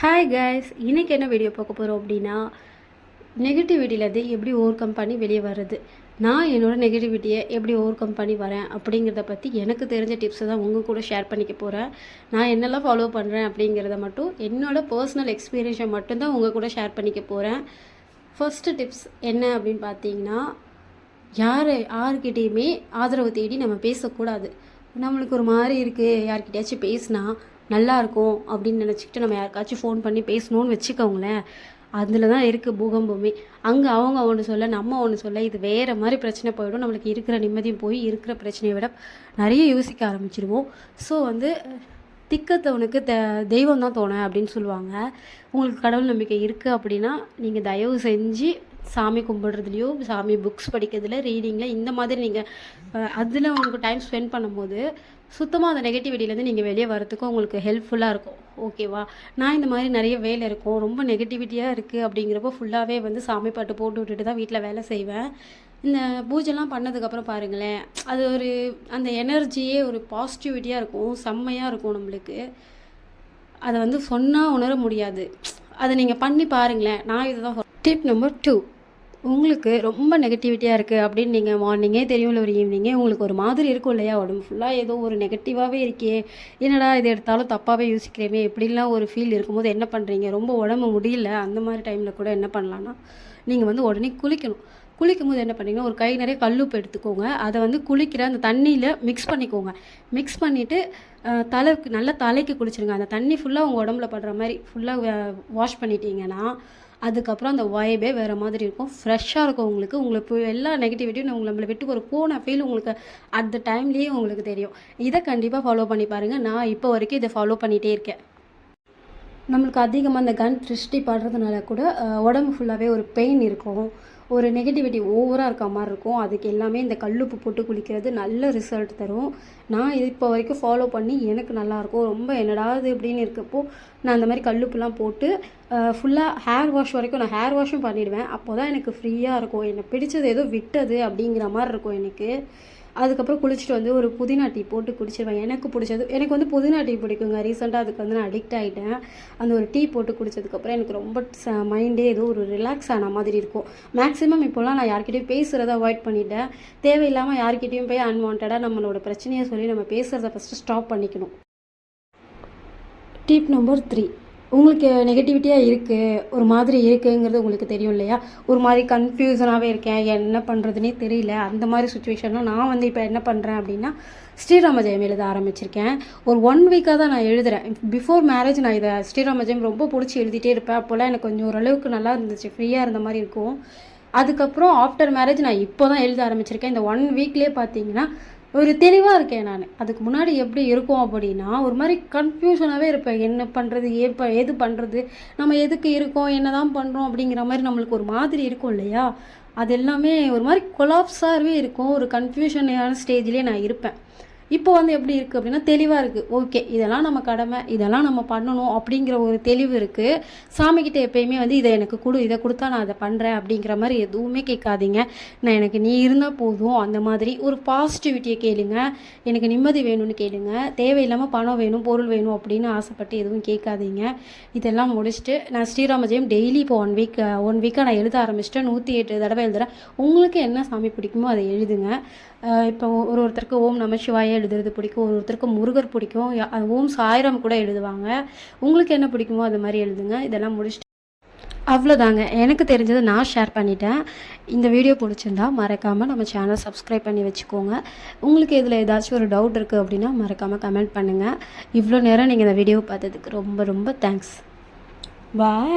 Hi guys இன்றைக்கி என்ன video பார்க்க போகிறோம் அப்படின்னா நெகட்டிவிட்டியிலேருந்து எப்படி ஓவர் கம் பண்ணி வெளியே வர்றது? நான் என்னோடய நெகட்டிவிட்டியை எப்படி ஓவர் கம் பண்ணி வரேன் அப்படிங்கிறத பற்றி எனக்கு தெரிஞ்ச டிப்ஸை தான் உங்கள் கூட ஷேர் பண்ணிக்க போகிறேன் நான் என்னெல்லாம் ஃபாலோ பண்ணுறேன் அப்படிங்கிறத மட்டும் என்னோடய பர்சனல் எக்ஸ்பீரியன்ஸை மட்டும்தான் உங்கள் கூட ஷேர் பண்ணிக்க போகிறேன் ஃபஸ்ட்டு டிப்ஸ் என்ன அப்படின்னு பார்த்தீங்கன்னா யார் யார்கிட்டேயுமே ஆதரவு தேடி நம்ம பேசக்கூடாது. நம்மளுக்கு ஒரு மாதிரி இருக்குது யார்கிட்டயாச்சும் பேசினா நல்லா இருக்கும் அப்படின்னு நினச்சிக்கிட்டு நம்ம யாருக்காச்சும் ஃபோன் பண்ணி பேசணும்னு வச்சுக்கோங்களேன். அதில் தான் இருக்குது பூகம்பமே அங்கே அவங்க ஒன்று சொல்ல நம்ம ஒன்று சொல்ல இது வேறு மாதிரி பிரச்சனை போயிடும். நம்மளுக்கு இருக்கிற நிம்மதியும் போய் இருக்கிற பிரச்சனையை விட நிறைய யோசிக்க ஆரம்பிச்சிடுவோம் ஸோ வந்து திக்கத்தவனுக்கு த தெய்வம் தான் தோணை அப்படின்னு சொல்லுவாங்க. உங்களுக்கு கடவுள் நம்பிக்கை இருக்குது அப்படின்னா நீங்கள் தயவு செஞ்சு சாமி கும்பிட்றதுலையோ சாமி புக்ஸ் படிக்கிறதுல ரீடிங்கில் இந்த மாதிரி நீங்கள் அதில் உங்களுக்கு டைம் ஸ்பெண்ட் பண்ணும்போது சுத்தமாக அந்த நெகட்டிவிட்டிலேருந்து நீங்கள் வெளியே வரத்துக்கு உங்களுக்கு ஹெல்ப்ஃபுல்லாக இருக்கும். ஓகேவா நான் இந்த மாதிரி நிறைய வேலை இருக்கும். ரொம்ப நெகட்டிவிட்டியாக இருக்குது அப்படிங்கிறப்போ ஃபுல்லாகவே வந்து சாமி பாட்டு போட்டு விட்டுட்டு தான் வீட்டில் வேலை செய்வேன். இந்த பூஜைலாம் பண்ணதுக்கப்புறம் பாருங்களேன் அது ஒரு அந்த எனர்ஜியே ஒரு பாசிட்டிவிட்டியாக இருக்கும். செம்மையாக இருக்கும் நம்மளுக்கு. அதை வந்து சொன்னால் உணர முடியாது. அதை நீங்கள் பண்ணி பாருங்களேன். நான் இதுதான் டிப் நம்பர் டூ உங்களுக்கு ரொம்ப நெகட்டிவிட்டியாக இருக்குது அப்படின்னு நீங்கள் மார்னிங்கே தெரியும்ல ஒரு ஈவினிங்கே உங்களுக்கு ஒரு மாதிரி இருக்கும் இல்லையா? உடம்பு ஃபுல்லாக ஏதோ ஒரு நெகட்டிவாகவே இருக்கே. என்னடா இது எடுத்தாலும் தப்பாகவே யோசிக்கிறேமே இப்படிலாம் ஒரு ஃபீல் இருக்கும்போது என்ன பண்ணுறீங்க ரொம்ப உடம்பு முடியல அந்த மாதிரி டைமில் கூட என்ன பண்ணலான்னா நீங்கள் வந்து உடனே குளிக்கணும். குளிக்கும் போது என்ன பண்ணீங்கன்னா ஒரு கை நிறைய கல்லுப்பு எடுத்துக்கோங்க. அதை வந்து குளிக்கிற அந்த தண்ணியில் மிக்ஸ் பண்ணிக்கோங்க. மிக்ஸ் பண்ணிவிட்டு தலைக்கு நல்லா தலைக்கு குளிச்சிருங்க. அந்த தண்ணி ஃபுல்லாக உங்கள் உடம்புல படுற மாதிரி ஃபுல்லாக வாஷ் பண்ணிட்டீங்கன்னா அதுக்கப்புறம் அந்த வைபே வேறு மாதிரி இருக்கும். ஃப்ரெஷ்ஷாக இருக்கும் உங்களுக்கு. உங்களுக்கு எல்லா நெகட்டிவிட்டியும் உங்களை நம்மளை விட்டு ஒரு போன ஃபீல் உங்களுக்கு அட் த டைம்லேயே உங்களுக்கு தெரியும். இதை கண்டிப்பாக ஃபாலோ பண்ணி பாருங்கள் நான் இப்போ வரைக்கும் இதை ஃபாலோ பண்ணிகிட்டே இருக்கேன். நம்மளுக்கு அதிகமாக அந்த கண் திருஷ்டி படுறதுனால கூட உடம்பு ஃபுல்லாகவே ஒரு பெயின் இருக்கும். ஒரு நெகட்டிவிட்டி ஓவராக இருக்க மாதிரி இருக்கும். அதுக்கு எல்லாமே இந்த கல்லுப்பு போட்டு குளிக்கிறது நல்ல ரிசல்ட் தரும். நான் இது இப்போ வரைக்கும் ஃபாலோ பண்ணி எனக்கு நல்லாயிருக்கும் ரொம்ப என்னடா இது அப்படின்னு இருக்கப்போ நான் அந்த மாதிரி கல்லுப்புலாம் போட்டு ஃபுல்லாக ஹேர் வாஷ் வரைக்கும் நான் ஹேர் வாஷும் பண்ணிவிடுவேன் அப்போ தான் எனக்கு ஃப்ரீயாக இருக்கும். என்னை பிடிச்சது ஏதோ விட்டது அப்படிங்கிற மாதிரி இருக்கும் எனக்கு. அதுக்கப்புறம் குளிச்சுட்டு வந்து ஒரு புதினா டீ போட்டு குடிச்சிருவேன். எனக்கு பிடிச்சது எனக்கு வந்து புதினா டீ பிடிக்குங்க. ரீசெண்டாக அதுக்கு வந்து நான் அடிக்ட் ஆகிட்டேன் அந்த ஒரு டீ போட்டு குடித்ததுக்கப்புறம் எனக்கு ரொம்ப மைண்டே ஏதோ ஒரு ரிலாக்ஸ் ஆன மாதிரி இருக்கும். மேக்ஸிமம் இப்போலாம் நான் யார்கிட்டையும் பேசுகிறத அவாய்ட் பண்ணிட்டேன். தேவையில்லாமல் யார்கிட்டையும் போய் அன்வான்டாக நம்மளோட பிரச்சனையை சொல்லி நம்ம பேசுகிறத ஃபஸ்ட்டு ஸ்டாப் பண்ணிக்கணும். டிப் நம்பர் த்ரீ உங்களுக்கு நெகட்டிவிட்டியாக இருக்குது ஒரு மாதிரி இருக்குங்கிறது உங்களுக்கு தெரியும் இல்லையா? ஒரு மாதிரி கன்ஃபியூசனாகவே இருக்கேன் என்ன பண்ணுறதுனே தெரியல. அந்த மாதிரி சுச்சுவேஷனில் நான் வந்து இப்போ என்ன பண்ணுறேன் அப்படின்னா ஸ்ரீராம ஜெயம் எழுத ஆரம்பிச்சிருக்கேன். ஒரு ஒன் வீக்காக தான் நான் எழுதுகிறேன் பிஃபோர் மேரேஜ் நான் இதை ஸ்ரீராம ஜெயம் ரொம்ப பிடிச்சி எழுதிட்டே இருப்பேன். அப்போல்லாம் எனக்கு கொஞ்சம் ஓரளவுக்கு நல்லா இருந்துச்சு ஃப்ரீயாக இருந்த மாதிரி இருக்கும். அதுக்கப்புறம் ஆஃப்டர் மேரேஜ் நான் இப்போ தான் எழுத ஆரம்பிச்சிருக்கேன். இந்த ஒன் வீக்லேயே பார்த்தீங்கன்னா ஒரு தெளிவாக இருக்கேன் நான். அதுக்கு முன்னாடி எப்படி இருக்கும் அப்படின்னா ஒரு மாதிரி கன்ஃபியூஷனாகவே இருப்பேன். என்ன பண்ணுறது ஏப்ப எது பண்ணுறது நம்ம எதுக்கு இருக்கோம் என்ன தான் பண்ணுறோம் அப்படிங்கிற மாதிரி நம்மளுக்கு ஒரு மாதிரி இருக்கும் இல்லையா? அது எல்லாமே ஒரு மாதிரி கொலாப்ஸாகவே இருக்கும். ஒரு கன்ஃபியூஷனான ஸ்டேஜ்லேயே நான் இருப்பேன். இப்போ வந்து எப்படி இருக்குது அப்படின்னா தெளிவாக இருக்குது ஓகே இதெல்லாம் நம்ம கடமை இதெல்லாம் நம்ம பண்ணணும் அப்படிங்கிற ஒரு தெளிவு இருக்குது சாமிக்கிட்ட எப்பயுமே வந்து இதை எனக்கு கொடு இதை கொடுத்தா நான் அதை பண்ணுறேன் அப்படிங்கிற மாதிரி எதுவுமே கேட்காதீங்க. நான் எனக்கு நீ இருந்தால் போதும். அந்த மாதிரி ஒரு பாசிட்டிவிட்டியை கேளுங்க. எனக்கு நிம்மதி வேணும்னு கேளுங்க. தேவையில்லாமல் பணம் வேணும் பொருள் வேணும் அப்படின்னு ஆசைப்பட்டு எதுவும் கேட்காதீங்க. இதெல்லாம் முடிச்சுட்டு நான் ஸ்ரீராம ஜெயம் டெய்லி இப்போ ஒன் வீக் ஒன் வீக்காக நான் எழுத ஆரம்பிச்சிட்டேன். நூற்றி எட்டு தடவை எழுதுகிறேன் உங்களுக்கு என்ன சாமி பிடிக்குமோ அதை எழுதுங்க. இப்போ ஒரு ஒருத்தருக்கு ஓம் நம சிவாய எழுதுறது பிடிக்கும் ஒரு ஒருத்தருக்கு முருகர் பிடிக்கும் யா- ஓம் சாயிரம் கூட எழுதுவாங்க. உங்களுக்கு என்ன பிடிக்குமோ அது மாதிரி எழுதுங்க. இதெல்லாம் முடிச்சுட்டு அவ்வளோதாங்க. எனக்கு தெரிஞ்சதை நான் ஷேர் பண்ணிட்டேன். இந்த வீடியோ பிடிச்சிருந்தா மறக்காமல் நம்ம சேனல் சப்ஸ்கிரைப் பண்ணி வச்சுக்கோங்க. உங்களுக்கு இதில் ஏதாச்சும் ஒரு டவுட் இருக்குது அப்படின்னா மறக்காமல் கமெண்ட் பண்ணுங்கள் இவ்வளோ நேரம் நீங்கள் இந்த வீடியோ பார்த்ததுக்கு ரொம்ப ரொம்ப தேங்க்ஸ் பாய்